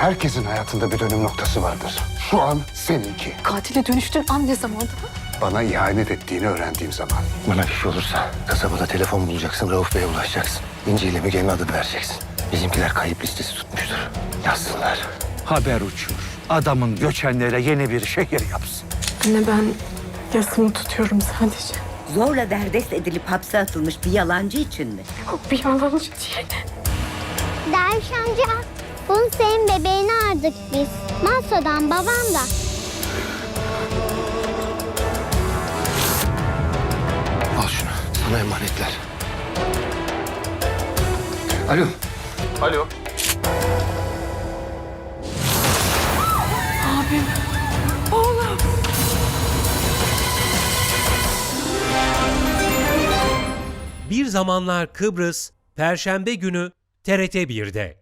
Herkesin hayatında bir dönüm noktası vardır. Şu an seninki. Katile dönüştün an ne zamanda? Bana ihanet ettiğini öğrendiğim zaman. Bana bir şey olursa kasabada telefon bulacaksın, Rauf Bey'e ulaşacaksın. İnci ile Müge'nin adını vereceksin. Bizimkiler kayıp listesi tutmuştur. Yazsınlar. Haber uçur. Adamın göçenlere yeni bir şehir yapsın. Anne ben yasımı tutuyorum sadece. Zorla derdest edilip hapse atılmış bir yalancı için mi? Yok bir yalancı değil. Derviş amca, senin bebeğini aldık biz. Maso'dan babam da. Al şunu. Sana emanetler. Alo. Alo. Bir Zamanlar Kıbrıs Perşembe günü TRT 1'de.